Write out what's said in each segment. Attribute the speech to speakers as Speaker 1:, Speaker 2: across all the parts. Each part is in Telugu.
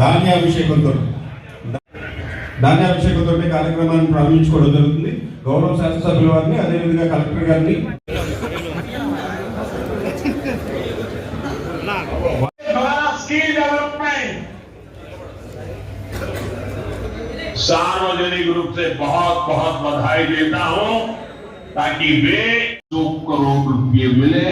Speaker 1: ధాన్యాభిషేకంతో ధాన్యాభిషేకంతో కార్యక్రమాన్ని ప్రారంభించుకోవడం జరుగుతుంది గౌరవ శాసనసభ్యుల వారిని అదేవిధంగా కలెక్టర్ గారిని
Speaker 2: हमारा स्किल डेवलपमेंट सार्वजनिक रूप से बहुत बहुत बधाई देता हूं ताकि वे दो करोड़ रुपये मिले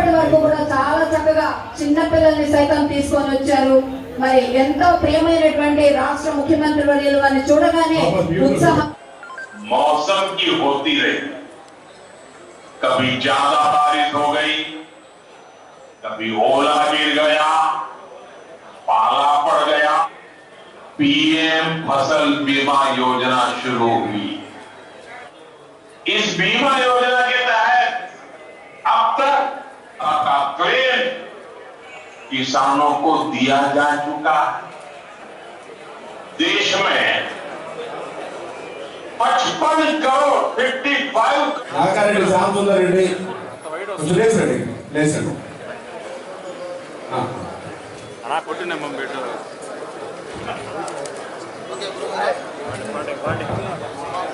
Speaker 3: ఇప్పటి వరకు కూడా చాలా చక్కగా చిన్న పిల్లల్ని సైతం తీసుకొని వచ్చారు మరి ఎంతో ప్రియమైనటువంటి రాష్ట్ర ముఖ్యమంత్రి వర్యులు వారిని చూడగానే ఉత్సాహం
Speaker 2: मौसम की होती रही कभी ज्यादा बारिश हो गई कभी ओला गिर गया पाला पड़ गया पीएम फसल बीमा योजना शुरू हुई इस बीमा योजना के तहत अब तक का क्लेम किसानों को दिया जा चुका है देश में पचपन करोड़ फिफ्टी फाइव
Speaker 1: నాగారెడ్డి శ్యామసుందర్ రెడ్డి కొంచెం లేచండి లేచండి
Speaker 4: అలా కొట్టినమ్మ పెట్టు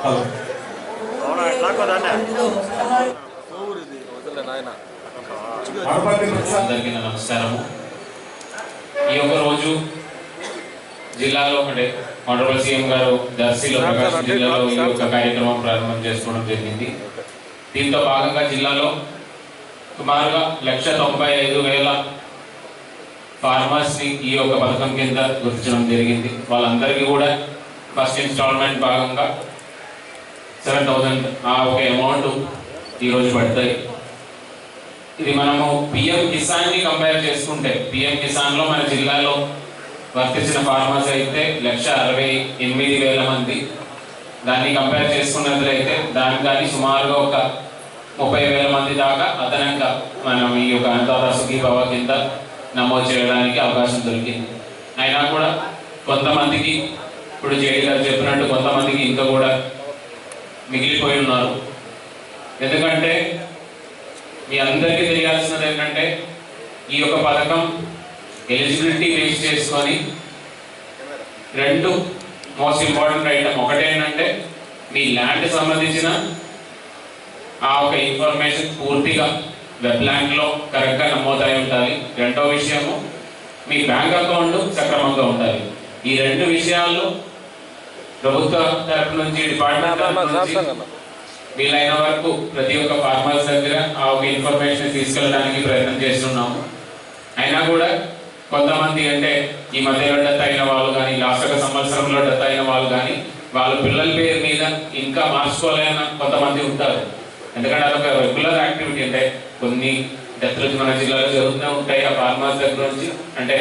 Speaker 1: హలో
Speaker 4: అవునా ఎట్లా కొదండి
Speaker 1: వడపల్లి ప్రసాద్
Speaker 5: అందరికీ నా నమస్కారము ఈ యొక్క రోజు జిల్లాలో అంటే ఆనరబుల్ సీఎం గారు దర్శిలో ప్రకాశం జిల్లాలో ఈ యొక్క కార్యక్రమం ప్రారంభం చేసుకోవడం జరిగింది. దీంతో భాగంగా జిల్లాలో సుమారుగా లక్ష తొంభై ఐదు వేల ఫార్మర్స్ని ఈ యొక్క పథకం కింద గుర్తించడం జరిగింది. వాళ్ళందరికీ కూడా ఫస్ట్ ఇన్స్టాల్మెంట్ భాగంగా సెవెన్ థౌసండ్ ఆ ఒక అమౌంట్ ఈరోజు పడతాయి. ఇది మనము పిఎం కిసాన్ని కంపేర్ చేసుకుంటే పిఎం కిసాన్లో మన జిల్లాలో వర్తించిన ఫార్మర్స్ అయితే లక్ష అరవై ఎనిమిది వేల మంది. దాన్ని కంపేర్ చేసుకున్నట్లయితే దానికి కానీ సుమారుగా ఒక ముప్పై వేల మంది దాకా అదనంగా మనం ఈ యొక్క అన్నదాత భవ కింద నమోదు చేయడానికి అవకాశం దొరికింది. అయినా కూడా కొంతమందికి ఇప్పుడు జేడీ గారు చెప్పినట్టు కొంతమందికి ఇంకా కూడా మిగిలిపోయి ఉన్నారు. ఎందుకంటే మీ అందరికీ తెలియాల్సినది ఏంటంటే ఈ యొక్క పథకం ఎలిజిబిలిటీ బేస్ చేసుకొని రెండు మోస్ట్ ఇంపార్టెంట్ ఐటమ్ ఒకటి ఏంటంటే మీ ల్యాండ్ సంబంధించిన ఆ ఒక ఇన్ఫర్మేషన్ పూర్తిగా వెబ్ ల్యాండ్లో కరెక్ట్గా నమోదై ఉండాలి. రెండో విషయము మీ బ్యాంక్ అకౌంట్ సక్రమంగా ఉండాలి. ఈ రెండు విషయాలు ప్రభుత్వ తరపు నుంచి డిపార్ట్మెంట్ వీలైన వరకు ప్రతి ఒక్క ఫార్మర్స్ దగ్గర ఆ ఒక ఇన్ఫర్మేషన్ తీసుకెళ్ళడానికి ప్రయత్నం చేస్తున్నాము. అయినా కూడా కొంతమంది అంటే ఈ మధ్యలో డెత్ అయిన వాళ్ళు కానీ లాస్ట్ ఒక సంవత్సరంలో డెత్ అయిన వాళ్ళు కానీ వాళ్ళ పిల్లల పేరు మీద ఇంకా మార్చుకోలేని కొంతమంది ఉంటారు. ఎందుకంటే అదొక రెగ్యులర్ యాక్టివిటీ అంటే కొన్ని డెత్లు మన జిల్లాలో జరుగుతూ ఉంటాయి ఆ ఫార్మర్స్ దగ్గర నుంచి. అంటే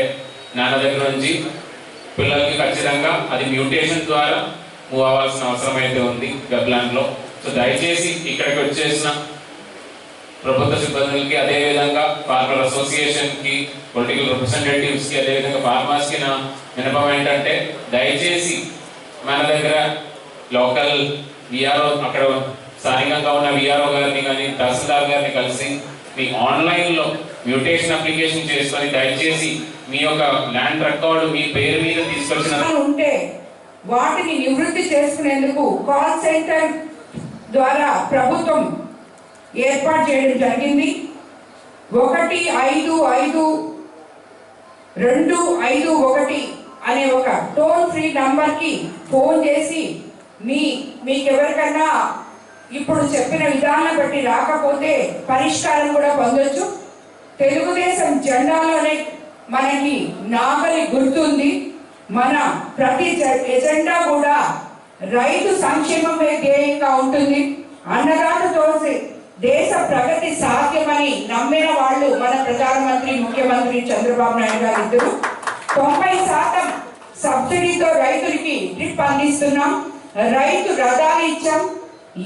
Speaker 5: నాన్న దగ్గర నుంచి పిల్లలకి ఖచ్చితంగా అది మ్యూటేషన్ ద్వారా మూవ్ అవ్వాల్సిన అవసరం అయితే ఉంది గబ్లాండ్లో సో దయచేసి ఇక్కడికి వచ్చేసిన ప్రభుత్వ సిబ్బందులకి అదేవిధంగా ఫార్మర్ అసోసియేషన్కి పొలిటికల్ రిప్రజెంటేటివ్స్కి అదేవిధంగా ఫార్మర్స్కి నా వినపం ఏంటంటే దయచేసి మన దగ్గర లోకల్ విఆర్ఓ అక్కడ స్థానికంగా ఉన్న విఆర్ఓ గారిని కానీ తహసీల్దార్ గారిని కలిసి మీ ఆన్లైన్లో మ్యూటేషన్ అప్లికేషన్ చేసుకొని దయచేసి మీ యొక్క ల్యాండ్ రికార్డు మీ పేరు మీద తీసుకొచ్చిన
Speaker 6: ఉంటే వాటిని నివృత్తి చేసుకునేందుకు కాల్ సెంటర్ ద్వారా ప్రభుత్వం ఏర్పాటు చేయడం జరిగింది. ఒకటి ఐదు ఐదు రెండు ఐదు ఒకటి అనే ఒక టోల్ ఫ్రీ నంబర్కి ఫోన్ చేసి మీ మీకు ఎవరికన్నా ఇప్పుడు చెప్పిన విధానం బట్టి రాకపోతే పరిష్కారం కూడా పొందొచ్చు. తెలుగుదేశం జెండాలోనే మనకి నాగలి గుర్తుంది. మన ప్రతి జ- ఎజెండా కూడా రైతు సంక్షేమమే ధ్యేయంగా ఉంటుంది? అన్నదాతతో దేశ ప్రగతి సాధ్యమని నమ్మిన వాళ్ళు మన ప్రధానమంత్రి ముఖ్యమంత్రి చంద్రబాబు నాయుడు గారు ఇద్దరు. తొంభై శాతం సబ్సిడీతో రైతులకి డ్రిప్ అందిస్తున్నాం. రైతు రథాలు ఇచ్చాం.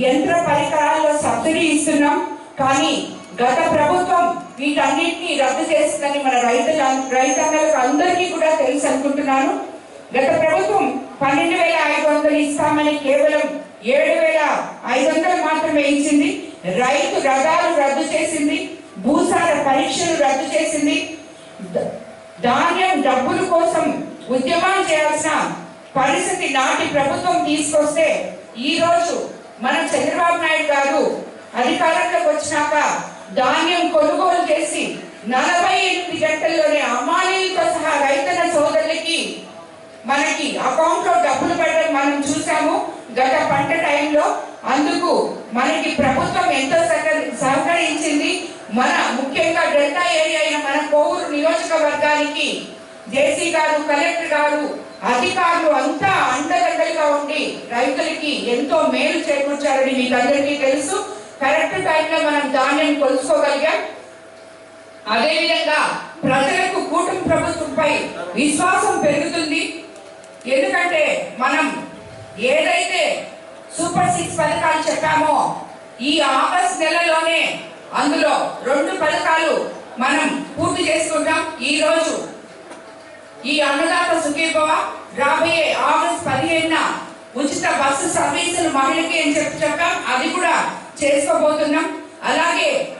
Speaker 6: యంత్ర పరికరాల్లో సబ్సిడీ ఇస్తున్నాం. కానీ గత ప్రభుత్వం వీటన్నిటిని రద్దు చేస్తుందని మన రైతుల రైతన్నలకు అందరికీ కూడా తెలుసు అనుకుంటున్నాను. గత ప్రభుత్వం పన్నెండు వేల ఐదు వందలు ఇస్తామని కేవలం ఏడు వేల ఐదు వందలు మాత్రమే ఇచ్చింది. రైతు రథాలు రద్దు చేసింది. భూసార పరీక్షలు రద్దు చేసింది. ధాన్యం డబ్బుల కోసం ఉద్యమం చేయాల్సిన పరిస్థితి నాటి ప్రభుత్వం తీసుకొస్తే ఈ రోజు మన చంద్రబాబు నాయుడు గారు అధికారంలోకి వచ్చినాక ధాన్యం కొనుగోలు చేసి నలభై ఎనిమిది గంటల్లోనే అమ్మాయిలతో సహా రైతన్న సోదరులకి మనకి అకౌంట్లో డబ్బులు పడడం మనం చూసాము గత పంట టైంలో అందుకు మనకి ప్రభుత్వం ఎంతో సహకరించింది. మన ముఖ్యంగా డెల్టా ఏరియా అయిన మన కోవూరు నియోజకవర్గానికి జేసీ గారు కలెక్టర్ గారు అధికారులు అంతా అండదండలుగా ఉండి రైతులకి ఎంతో మేలు చేకూర్చారని మీకు అందరికీ తెలుసు. కరెక్ట్ టైంలో మనం ధాన్యం కొలుసుకోగలిగాం. అదేవిధంగా ప్రజలకు కూటమి ప్రభుత్వంపై విశ్వాసం పెరుగుతుంది. ఎందుకంటే మనం ఏదైతే సూపర్ సిక్స్ పథకాలు చెప్పామో ఈ ఆగస్ట్ నెలలోనే అందులో రెండు పథకాలు మనం పూర్తి చేసుకుంటాం. ఈ రోజు ఈ అన్నదాత సుఖీభవ రాబోయే ఆగస్ట్ పదిహేనున ఉచిత బస్సు సర్వీసులు మహిళకి అని చెప్పి చెప్పాం. అది కూడా చేసుకోబోతున్నాం. అలాగే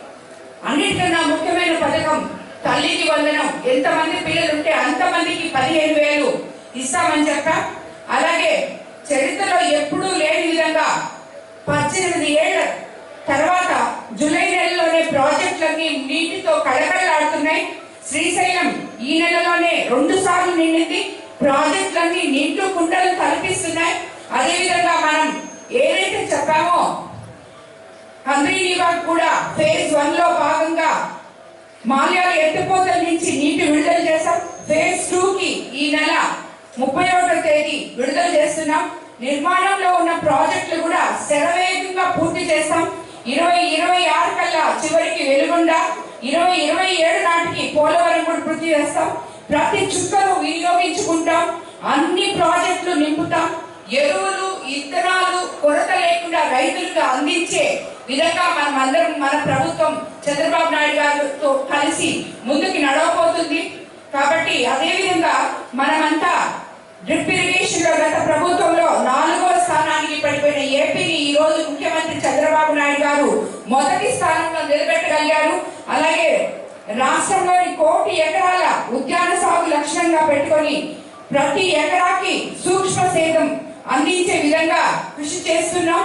Speaker 6: అన్నిటికన్నా ముఖ్యమైన పథకం తల్లికి వందనం. ఎంతమంది పిల్లలు ఉంటే అంతమందికి పదిహేను వేలు. ఇస్తామని చెప్పాం. అలాగే చరిత్రలో ఎప్పుడూ లేని విధంగా పద్దెనిమిది ఏళ్ళ తర్వాత జూలై నెలలోనే ప్రాజెక్టులన్నీ నీటితో కళకళలాడుతున్నాయి. శ్రీశైలం ఈ నెలలోనే రెండు సార్లు నిండింది. ప్రాజెక్టులన్నీ నిండు కుండలు కల్పిస్తున్నాయి అదేవిధంగా మనం ఏదైతే చెప్పామో హంద్రీనివాగ్ కూడా ఫేజ్ వన్లో భాగంగా మాల్యాల ఎత్తిపోతల నుంచి నీటి విడుదల చేశాం. ఫేజ్ టూ కి ఈ నెల ముప్పై ఒకటో తేదీ విడుదల చేస్తున్నాం. నిర్మాణంలో ఉన్న ప్రాజెక్టులు కూడా శరవేగంగా పూర్తి చేస్తాం. ఇరవై ఇరవై ఆరు కల్లా చివరికి వెలుగొండ ఇరవై ఇరవై ఏడు నాటికి పోలవరం కూడా పూర్తి చేస్తాం. ప్రతి చుక్కను వినియోగించుకుంటాం. అన్ని ప్రాజెక్టులు నింపుతాం. ఎరువులు ఇత్తనాలు కొరత లేకుండా రైతులకు అందించే విధంగా మనం అందరం మన ప్రభుత్వం చంద్రబాబు నాయుడు గారితో కలిసి ముందుకు నడవబోతుంది. కాబట్టి అదేవిధంగా మనమంతా డ్రిప్ ఇరిగేషన్లో గత ప్రభుత్వంలో నాలుగో స్థానానికి పడిపోయిన ఏపీని ఈ రోజు ముఖ్యమంత్రి చంద్రబాబు నాయుడు గారు మొదటి స్థానంలో నిలబెట్టగలిగారు. అలాగే రాష్ట్రంలోని కోటి ఎకరాల ఉద్యాన సాగు లక్ష్యంగా పెట్టుకొని ప్రతి ఎకరాకి సూక్ష్మ సేదం అందించే విధంగా కృషి చేస్తున్నాం.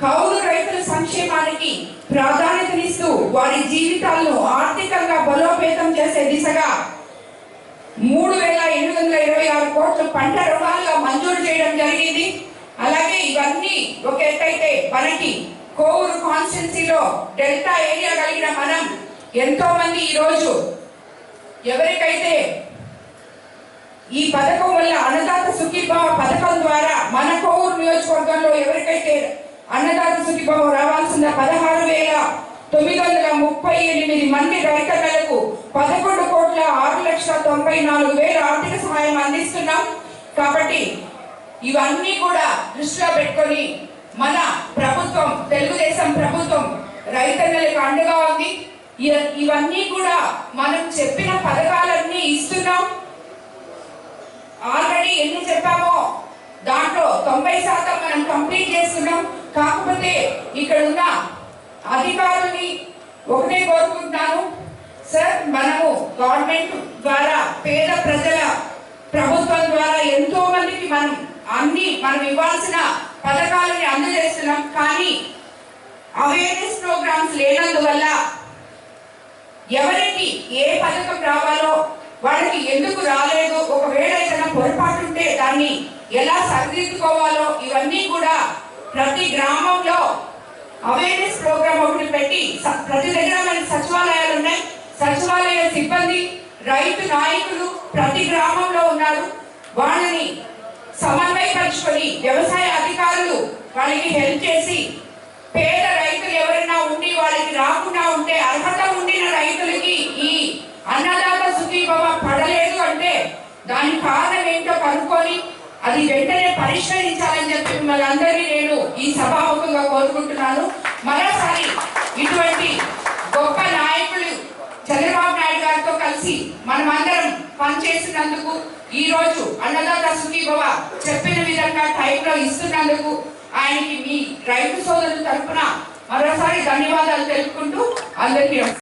Speaker 6: కౌలు రైతుల సంక్షేమానికి ప్రాధాన్యతనిస్తూ వారి జీవితాలను ఆర్థికంగా బలోపేతం చేసే దిశగా మూడు ఎనిమిది వందల ఇరవై ఆరు కోట్ల పంట రుణాలుగా మంజూరు చేయడం జరిగింది. అలాగే ఇవన్నీ ఒక ఎత్తైతే మనకి కోవూరు కాన్స్టిట్యున్సీలో డెల్టా ఏరియా కలిగిన మనం ఎంతో మంది ఈ రోజు ఎవరికైతే ఈ పథకం వల్ల అన్నదాత సుఖీభావ పథకం ద్వారా మన కోవూరు నియోజకవర్గంలో ఎవరికైతే అన్నదాత సుఖీభావం రావాల్సిన పదహారు తొమ్మిది వందల ముప్పై ఎనిమిది మంది రైతన్నలకు పదకొండు కోట్ల ఆరు లక్షల తొంభై నాలుగు వేల ఆర్థిక సహాయం అందిస్తున్నాం. కాబట్టి ఇవన్నీ కూడా దృష్టిలో పెట్టుకొని మన ప్రభుత్వం తెలుగుదేశం ప్రభుత్వం రైతన్నలకు అండగా ఉంది. ఇవన్నీ కూడా మనం చెప్పిన పథకాలన్నీ ఇస్తున్నాం. ఆల్రెడీ ఎన్ని చెప్పామో దాంట్లో తొంభై శాతం మనం కంప్లీట్ చేస్తున్నాం. కాకపోతే ఇక్కడ ఉన్న అధికారుల్ని ఒకటే కోరుకుంటున్నాను సార్ మనము గవర్నమెంట్ ద్వారా పేద ప్రజల ప్రభుత్వం ద్వారా ఎంతో మందికి మనం అన్ని మనం ఇవ్వాల్సిన పథకాలని అందజేస్తున్నాం. కానీ అవేర్నెస్ ప్రోగ్రామ్స్ లేనందువల్ల ఎవరికి ఏ పథకం రావాలో వాళ్ళకి ఎందుకు రాలేదు ఒకవేళ ఏదైనా పొరపాటు ఉంటే దాన్ని ఎలా సరిదిద్దుకోవాలో ఇవన్నీ కూడా ప్రతి గ్రామంలో అవేర్నెస్ ప్రోగ్రామ్ ఒకటి పెట్టి ప్రతి దగ్గర మనకి సచివాలయాలు ఉన్నాయి. సచివాలయ సిబ్బంది రైతు నాయకులు ప్రతి గ్రామంలో ఉన్నారు. వాళ్ళని సమన్వయపరుచుకొని వ్యవసాయ అధికారులు వాళ్ళకి హెల్ప్ చేసి పేద రైతులు ఎవరైనా ఉండి వాళ్ళకి రాకుండా ఉంటే అర్హత ఉండిన రైతులకి ఈ అన్నదాత సుఖీభవ పడలేదు అంటే దాని కారణం ఏంటో కనుక్కొని అది వెంటనే పరిష్కరించాలని చెప్పి మిమ్మల్ని అందరినీ నేను ఈ సభ కోరుకుంటున్నాను. మరోసారి ఇటువంటి గొప్ప నాయకులు చంద్రబాబు నాయుడు గారితో కలిసి మనమందరం పనిచేసినందుకు ఈ రోజు అన్నదాత సుఖీభవ చెప్పిన విధంగా టైంలో ఇస్తున్నందుకు ఆయనకి మీ రైతు సోదరుల తరఫున మరోసారి ధన్యవాదాలు తెలుపుకుంటూ అందరికీ